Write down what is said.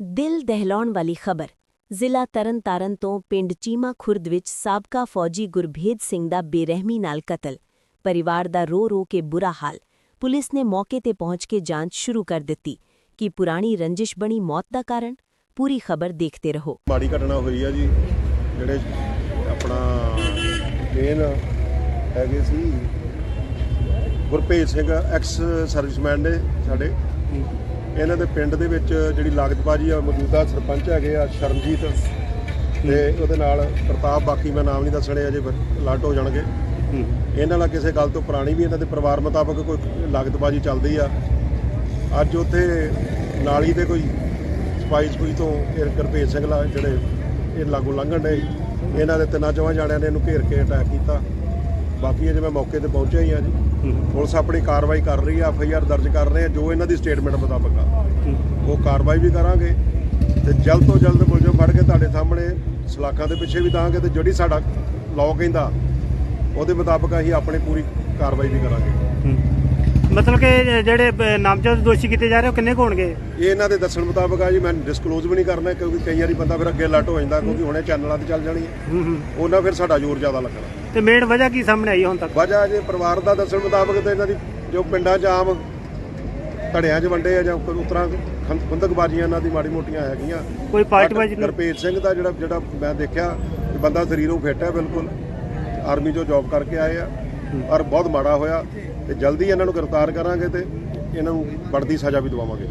ਦਿਲ ਦਹਿਲਾਉਣ ਵਾਲੀ ਖਬਰ। ਜ਼ਿਲ੍ਹਾ ਤਰਨਤਾਰਨ ਤੋਂ ਪਿੰਡ ਚੀਮਾ ਖੁਰਦ ਵਿੱਚ ਸਾਬਕਾ ਫੌਜੀ ਗੁਰਭੇਜ ਸਿੰਘ ਦਾ ਬੇਰਹਿਮੀ ਨਾਲ ਕਤਲ। ਪਰਿਵਾਰ ਦਾ ਰੋ ਰੋ ਕੇ ਬੁਰਾ ਹਾਲ। ਪੁਲਿਸ ਨੇ ਮੌਕੇ ਤੇ ਪਹੁੰਚ ਕੇ ਜਾਂਚ ਸ਼ੁਰੂ ਕਰ ਦਿੱਤੀ ਕਿ ਪੁਰਾਣੀ ਰੰਜਿਸ਼ ਬਣੀ ਮੌਤ ਦਾ ਕਾਰਨ। ਪੂਰੀ ਖਬਰ ਦੇਖਦੇ ਰਹੋ। ਮਾੜੀ ਘਟਨਾ ਹੋਈ ਆ ਜੀ, ਜਿਹੜੇ ਆਪਣਾ ਮੇਨ ਹੈਗੇ ਸੀ ਗੁਰਪ੍ਰੀਤ ਸਿੰਘ ਐਕਸ ਸਰਵਿਸਮੈਨ ਨੇ ਸਾਡੇ। ਇਹਨਾਂ ਦੇ ਪਿੰਡ ਦੇ ਵਿੱਚ ਜਿਹੜੀ ਲਾਗਤਬਾਜੀ ਆ, ਮੌਜੂਦਾ ਸਰਪੰਚ ਹੈਗੇ ਆ, ਸ਼ਰਨਜੀਤ ਤੇ ਉਹਦੇ ਨਾਲ ਪ੍ਰਤਾਪ, ਬਾਕੀ ਮੈਂ ਨਾਮ ਨਹੀਂ ਦੱਸਣੇ ਅਜੇ ਫਿਰ ਅਲੱਟ ਹੋ ਜਾਣਗੇ। ਇਹਨਾਂ ਨਾਲ ਕਿਸੇ ਗੱਲ ਤੋਂ ਪੁਰਾਣੀ ਵੀ ਇਹਨਾਂ ਦੇ ਪਰਿਵਾਰ ਮੁਤਾਬਕ ਕੋਈ ਲਾਗਤਬਾਜੀ ਚੱਲਦੀ ਆ। ਅੱਜ ਉੱਥੇ ਨਾਲੀ ਦੇ ਕੋਈ ਸਪਾਈ ਸਪੂਈ ਤੋਂ ਇਹ ਗੁਰਭੇਜ ਸਿੰਘ ਲਾ ਜਿਹੜੇ ਇਹ ਲਾਗੂ ਲੰਘਣ ਦੇ ਇਹਨਾਂ ਦੇ ਤਿੰਨਾਂ ਚੌਹਾਂ ਜਾਣਿਆਂ ਨੇ ਇਹਨੂੰ ਘੇਰ ਕੇ ਅਟੈਕ ਕੀਤਾ। ਬਾਕੀ ਅਜੇ ਮੈਂ ਮੌਕੇ ਤੇ ਪਹੁੰਚਿਆ ਹੀ ਆ ਜੀ। ਪੁਲਿਸ ਆਪਣੀ ਕਾਰਵਾਈ ਕਰ ਰਹੀ ਆ ਐਫ ਆਈ ਆਰ ਦਰਜ ਕਰ ਰਹੇ ਆ ਜੋ ਇਹਨਾਂ ਦੀ ਸਟੇਟਮੈਂਟ ਮੁਤਾਬਕ ਆ। ਉਹ ਕਾਰਵਾਈ ਵੀ ਕਰਾਂਗੇ ਤੇ ਜਲਦ ਤੋਂ ਜਲਦ ਮੁਲਜ਼ਮ ਫੜ ਕੇ ਤੁਹਾਡੇ ਸਾਹਮਣੇ ਸਲਾਖਾਂ ਦੇ ਪਿੱਛੇ ਵੀ ਦਾਂਗੇ ਤੇ ਜਿਹੜੀ ਸਾਡਾ ਲਾਅ ਕਹਿੰਦਾ ਉਹਦੇ ਮੁਤਾਬਕ ਅਸੀਂ ਆਪਣੀ ਪੂਰੀ ਕਾਰਵਾਈ ਵੀ ਕਰਾਂਗੇ। ਮਤਲਬ ਕਿ ਜਿਹੜੇ ਬ- ਨਾਮਜ਼ਦ ਦੋਸ਼ੀ ਕੀਤੇ ਜਾ ਰਹੇ ਉਹ ਕਿੰਨੇ ਕੁ ਹੋਣਗੇ? ਇਹ ਇਹਨਾਂ ਦੇ ਦੱਸਣ ਮੁਤਾਬਕ ਆ ਜੀ ਮੈਂ ਡਿਸਕਲੋਜ਼ ਵੀ ਨਹੀਂ ਕਰਨਾ ਕਿਉਂਕਿ ਕਈ ਵਾਰੀ ਬੰਦਾ ਫਿਰ ਅੱਗੇ ਅਲਰਟ ਹੋ ਜਾਂਦਾ ਕਿਉਂਕਿ ਹੁਣੇ ਚੈਨਲਾਂ ਤੇ ਚੱਲ ਜਾਣੀ ਹੈ। ਹੂੰ ਹੂੰ। ਉਹਨਾਂ ਫਿਰ ਸਾਡਾ ਜ਼ੋਰ ਜ਼ਿਆਦਾ ਲੱਗਣਾ। ਤੇ ਮੇਨ ਵਜ੍ਹਾ ਕੀ ਸਾਹਮਣੇ ਆਈ ਹੁਣ ਤੱਕ? ਵਜ੍ਹਾ ਜੇ ਪਰਿਵਾਰ ਦਾ ਦੱਸਣ ਮੁਤਾਬਕ ਤੇ ਇਹਨਾਂ ਦੀ ਜੋ ਪਿੰਡਾਂ 'ਚ ਆਮ ਧੜਿਆਂ 'ਚ ਵੰਡੇ ਆ ਜਾਂ ਕੋਈ ਉਤਰਾਂ ਖੁੰਦਕਬਾਜ਼ੀਆਂ ਇਹਨਾਂ ਦੀ ਮਾੜੀ ਮੋਟੀਆਂ ਹੈਗੀਆਂ। ਕੋਈ ਪਾਰਟੀਬਾਜ਼ੀ ਬਟ ਨਹੀਂ? ਗੁਰਪ੍ਰੀਤ ਸਿੰਘ ਦਾ ਜਿਹੜਾ ਜਿਹੜਾ ਮੈਂ ਦੇਖਿਆ ਕਿ ਬੰਦਾ ਸਰੀਰੋਂ ਫਿੱਟ ਹੈ ਬਿਲਕੁਲ। ਆਰਮੀ 'ਚੋਂ ਜੌਬ ਕਰਕੇ ਆਏ ਆ। ਔਰ ਬਹੁਤ ਮਾੜਾ ਹੋਇਆ ਤੇ ਜਲਦੀ ਇਹਨਾਂ ਨੂੰ ਗ੍ਰਿਫਤਾਰ ਕਰਾਂਗੇ ਤੇ ਇਹਨਾਂ ਨੂੰ ਬਣਦੀ ਸਜ਼ਾ ਵੀ ਦਵਾਵਾਂਗੇ।